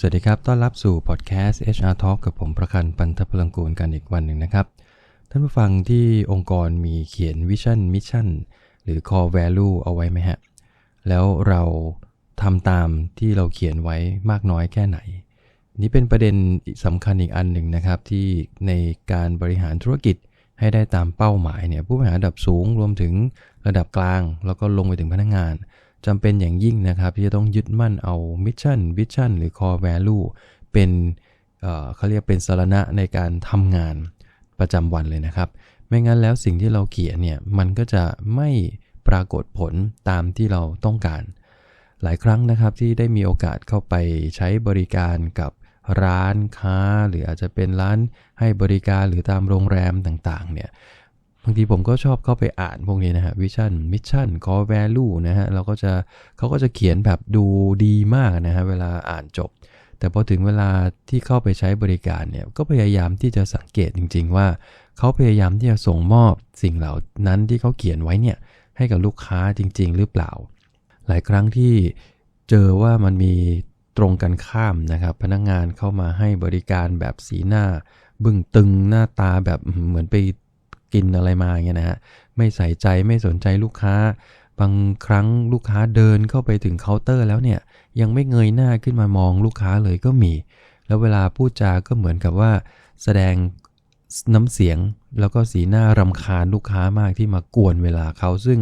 สวัสดีครับ ต้อนรับสู่พอดแคสต์ HR Talk กับผมประคันปันทพลังกูลกันอีกวันหนึ่งนะครับ ท่านผู้ฟังที่องค์กรมีเขียนวิชั่นมิชชั่นหรือ core value เอาไว้ไหมฮะ แล้วเราทำตามที่เราเขียนไว้มากน้อยแค่ไหน นี่เป็นประเด็นสำคัญอีกอันหนึ่งนะครับ ที่ในการบริหารธุรกิจให้ได้ตามเป้าหมายเนี่ยผู้บริหารระดับสูงรวมถึงระดับกลาง แล้วก็ลงไปถึงพนักงาน จำเป็นอย่างยิ่งนะครับ ที่จะต้องยึดมั่นเอามิชชั่นวิชั่นหรือ core value เป็นเเขาเรียกเป็นสาระในการทำงานประจำวันเลยนะครับ ไม่งั้นแล้วสิ่งที่เราเขียนเนี่ยมันก็จะไม่ปรากฏผลตามที่เราต้องการ หลายครั้งนะครับที่ได้มีโอกาสเข้าไปใช้บริการกับร้านค้า หรืออาจจะเป็นร้านให้บริการหรือตามโรงแรมต่างๆเนี่ย บางทีผมก็ชอบเข้าไปอ่านพวกนี้นะฮะวิชั่นมิชชั่นคอแวลูนะฮะเราก็จะเขาก็จะเขียนแบบดูดีมากนะฮะเวลาอ่านจบ แต่พอถึงเวลาที่เข้าไปใช้บริการเนี่ยก็พยายามที่จะสังเกตจริง ๆ ว่าเขาพยายามที่จะส่งมอบสิ่งเหล่านั้นที่เขาเขียนไว้เนี่ยให้กับลูกค้าจริง ๆ หรือเปล่า หลายครั้งที่เจอว่ามันมีตรงกันข้ามนะครับ พนักงงานเข้ามาให้บริการแบบสีหน้า บึ้งตึงหน้าตาแบบเหมือนไป กินอะไรมาอย่างเงี้ยนะฮะไม่ใส่ใจไม่สนใจลูกค้า บางครั้งลูกค้าเดินเข้าไปถึงเคาน์เตอร์แล้วเนี่ยยังไม่เงยหน้าขึ้นมามองลูกค้าเลยก็มี แล้วเวลาพูดจาก็เหมือนกับว่า แสดงน้ำเสียงแล้วก็สีหน้ารำคาญลูกค้ามากที่มากวนเวลาเขาซึ่ง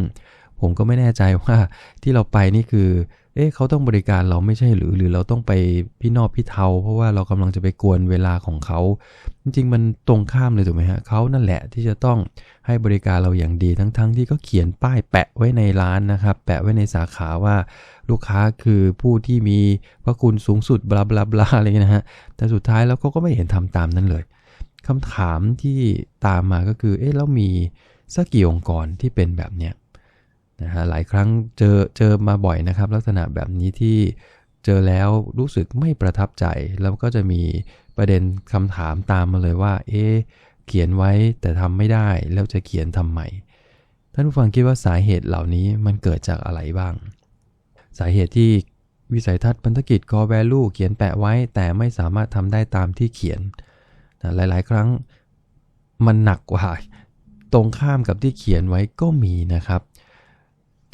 ผมก็ไม่แน่ใจว่าที่เราไปนี่คือ เอ๊ะเขาต้องบริการเราไม่ใช่หรือ หรือเราต้องไปพี่นอพี่เทา เพราะว่าเรากำลังจะไปกวนเวลาของเขา จริง ๆ มันตรงข้ามเลยถูกไหมฮะเขานั่นแหละที่จะต้องให้บริการเราอย่างดีทั้งๆทที่ก็เขียนป้ายแปะไว้ในร้านนะครับ แปะไว้ในสาขาว่าลูกค้าคือผู้ที่มีพระคุณสูงสุดบลาบลาบลาอะไรเงี้ยนะฮะ แต่สุดท้ายแล้วก็ก็ไม่เห็นทำตามนั้นเลยคำถามที่ตามมาก็คือ เอ๊ะแล้วมีสักกี่องค์กรที่เป็นแบบเนี้ย นะฮะหลายครั้งเจอเจอมาบ่อยนะครับ ลักษณะแบบนี้ที่เจอแล้วรู้สึกไม่ประทับใจ แล้วก็จะมีประเด็นคำถามตามมาเลยว่า เอ๊เขียนไว้แต่ทำไม่ได้แล้วจะเขียนทำไมท่านผู้ฟังคิดว่าสาเหตุเหล่านี้มันเกิดจากอะไรบ้าง สาเหตุที่วิสัยทัศน์พันธกิจ core value เขียนแปะไว้แต่ไม่สามารถทำได้ตามที่เขียนนะหลาย ๆ ครั้งมันหนักกว่า ตรงข้ามกับที่เขียนไว้ก็มีนะครับ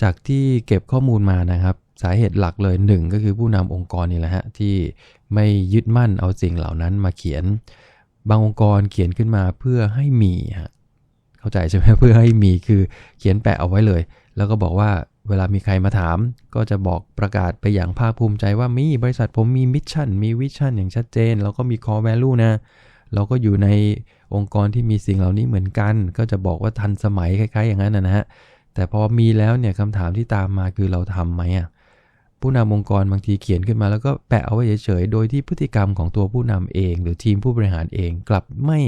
จากที่เก็บข้อมูลมานะครับ สาเหตุหลักเลยหนึ่งก็คือผู้นำองค์กรนี่แหละฮะที่ไม่ยึดมั่นเอาสิ่งเหล่านั้นมาเขียน บางองค์กรเขียนขึ้นมาเพื่อให้มีฮะเข้าใจใช่ไหมเพื่อให้มีคือเขียนแปะเอาไว้เลย แล้วก็บอกว่าเวลามีใครมาถาม ก็จะบอกประกาศไปอย่างภาคภูมิใจว่ามีบริษัทผมมีมิชชั่นมีวิชั่นอย่างชัดเจน แล้วก็มีคอ r e value นะ เราก็อยู่ในองค์กรที่มีสิ่งเหล่านี้เหมือนกัน ก็จะบอกว่าทันสมัยคล้ายๆ อย่างนั้นนะฮะ แต่พอมีแล้วเนี่ยคำถามที่ตามมาคือเราทำไหมอะผู้นำองค์กรบางทีเขียนขึ้นมาแล้วก็แปะเอาไว้เฉยๆ โดยที่พฤติกรรมของตัวผู้นำเอง หรือทีมผู้บริหารเองกลับไม่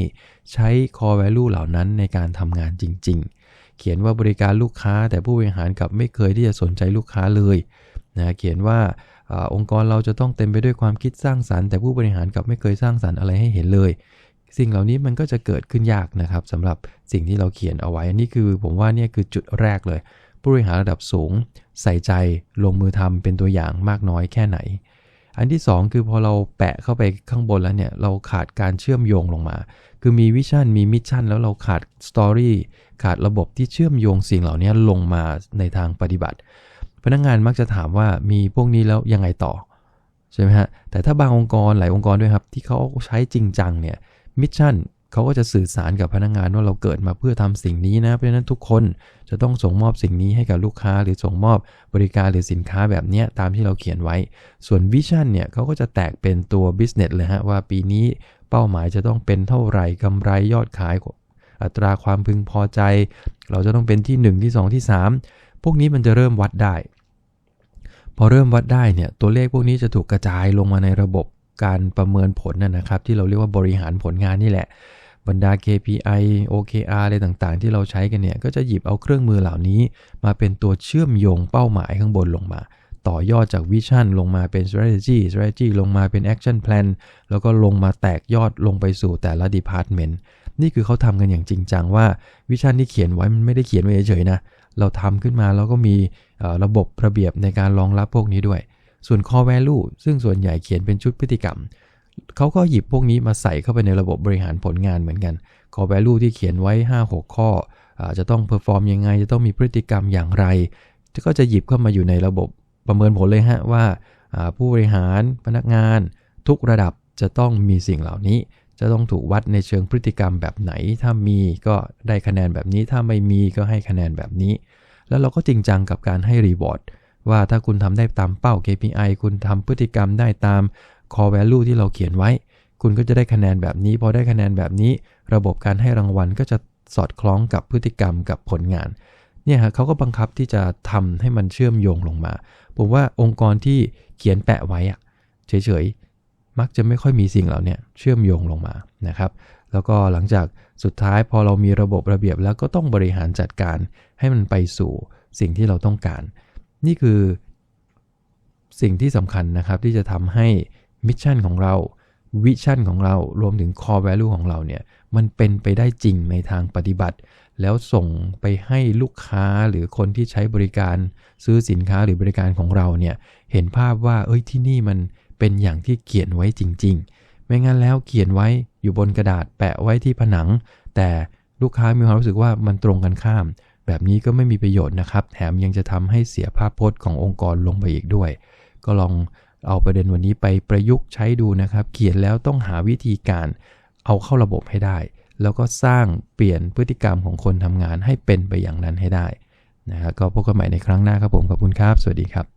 ใช้ core value เหล่านั้นในการทำงานจริง ๆ เขียนว่าบริการลูกค้า แต่ผู้บริหารกลับไม่เคยที่จะสนใจลูกค้าเลยนะเขียนว่าอองค์กรเราจะต้องเต็มไปด้วยความคิดสร้างสารรค์แต่ผู้บริหารกลับไม่เคยสร้างสารรค์อะไรให้เห็นเลย สิ่งเหล่านี้มันก็จะเกิดขึ้นยากนะครับสำหรับสิ่งที่เราเขียนเอาไว้อันี่คือผมว่านี่คือจุดแรกเลย ผู้บริหารระดับสูง ใส่ใจลงมือทำเป็นตัวอย่างมากน้อยแค่ไหน อันที่ 2 คือพอเราแปะเข้าไปข้างบนแล้วเนี่ยเราขาดการเชื่อมโยงลงมา คือมีวิชั่นมีมิชชั่นแล้วเราขาดสตอรี่ขาดระบบที่เชื่อมโยงสิ่งเหล่านี้ลงมาในทางปฏิบัติ พนักงงานมักจะถามว่ามีพวกนี้แล้วยังไงต่อใช่ไหมฮะแต่ถ้าบางองค์กรหลายองค์กรด้วยครับที่เขาใช้จริงจังเนี่ย มิชชั่นเขาก็จะสื่อสารกับพนักงงานว่าเราเกิดมาเพื่อทำสิ่งนี้นะ เพราะฉะนั้นทุกคนจะต้องส่งมอบสิ่งนี้ให้กับลูกค้า หรือส่งมอบบริการหรือสินค้าแบบนี้ตามที่เราเขียนไว้ ส่วนวิชั่นเนี่ยเขาก็จะแตกเป็นตัวบิสเนสเลยฮะว่าปีนี้เป้าหมายจะต้องเป็นเท่าไหร่กำไรยอดขาย อัตราความพึงพอใจ เราจะต้องเป็นที่ 1 ที่ 2 ที่ 3 พวกนี้มันจะเริ่มวัดได้ พอเริ่มวัดได้เนี่ยตัวเลขพวกนี้จะถูกกระจายลงมาในระบบ การประเมินผลนะครับ ที่เราเรียกว่าบริหารผลงานนี่แหละ บรรดา KPI OKR อะไรต่างๆ ที่เราใช้กันเนี่ยก็จะหยิบเอาเครื่องมือเหล่านี้ มาเป็นตัวเชื่อมโยงเป้าหมายข้างบนลงมา ต่อยอดจากวิชั่นลงมาเป็น strategy strategy ลงมาเป็น action plan แล้วก็ลงมาแตกยอดลงไปสู่แต่ละ department นี่คือเขาทำกันอย่างจริงจังว่าวิชั่นที่เขียนไว้มันไม่ได้เขียนไว้เฉยๆนะ เราทำขึ้นมาแล้วก็มีระบบระเบียบในการรองรับพวกนี้ด้วย ส่วน core value ซึ่งส่วนใหญ่เขียนเป็นชุดพฤติกรรม เขาก็หยิบพวกนี้มาใส่เข้าไปในระบบบริหารผลงานเหมือนกัน core value ที่เขียนไว้ 5-6 ข้ออจะต้อง perform ยังไง จะต้องมีพฤติกรรมอย่างไร ก็จะหยิบเข้ามาอยู่ในระบบประเมินผลเลยฮะว่าผู้บริหารพนักงาน ทุกระดับจะต้องมีสิ่งเหล่านี้ จะต้องถูกวัดในเชิงพฤติกรรมแบบไหน ถ้ามีก็ได้คะแนนแบบนี้ ถ้าไม่มีก็ให้คะแนนแบบนี้ แล้วเราก็จริงจังกับการให้รีวอร์ด ว่าถ้าคุณทำได้ตามเป้า KPI คุณทำพฤติกรรมได้ตาม core value ที่เราเขียนไว้ คุณก็จะได้คะแนนแบบนี้ พอได้คะแนนแบบนี้ ระบบการให้รางวัลก็จะสอดคล้องกับพฤติกรรมกับผลงานเนี่ยฮะเขาก็บังคับที่จะทำให้มันเชื่อมโยงลงมา ผมว่าองค์กรที่เขียนแปะไว้อะเฉยๆ มักจะไม่ค่อยมีสิ่งเหล่านี้เชื่อมโยงลงมานะครับ แล้วก็หลังจากสุดท้ายพอเรามีระบบระเบียบแล้วก็ต้องบริหารจัดการให้มันไปสู่สิ่งที่เราต้องการ นี่คือสิ่งที่สำคัญนะครับที่จะทำให้มิชชั่นของเราวิชั่นของเรารวมถึง core value ของเราเนี่ยมันเป็นไปได้จริงในทางปฏิบัติ แล้วส่งไปให้ลูกค้าหรือคนที่ใช้บริการซื้อสินค้าหรือบริการของเราเนี่ยเห็นภาพว่าเอ้ยที่นี่มันเป็นอย่างที่เขียนไว้จริง ๆ ไม่งั้นแล้วเขียนไว้อยู่บนกระดาษแปะไว้ที่ผนัง แต่ลูกค้ามีความรู้สึกว่ามันตรงกันข้าม แบบนี้ก็ไม่มีประโยชน์นะครับ แถมยังจะทำให้เสียภาพพจน์ขององค์กรลงไปอีกด้วย ก็ลองเอาประเด็นวันนี้ไปประยุกต์ใช้ดูนะครับ เขียนแล้วต้องหาวิธีการเอาเข้าระบบให้ได้ แล้วก็สร้างเปลี่ยนพฤติกรรมของคนทำงานให้เป็นไปอย่างนั้นให้ได้นะครับก็พบกันใหม่ในครั้งหน้าครับผมขอบคุณครับ สวัสดีครับ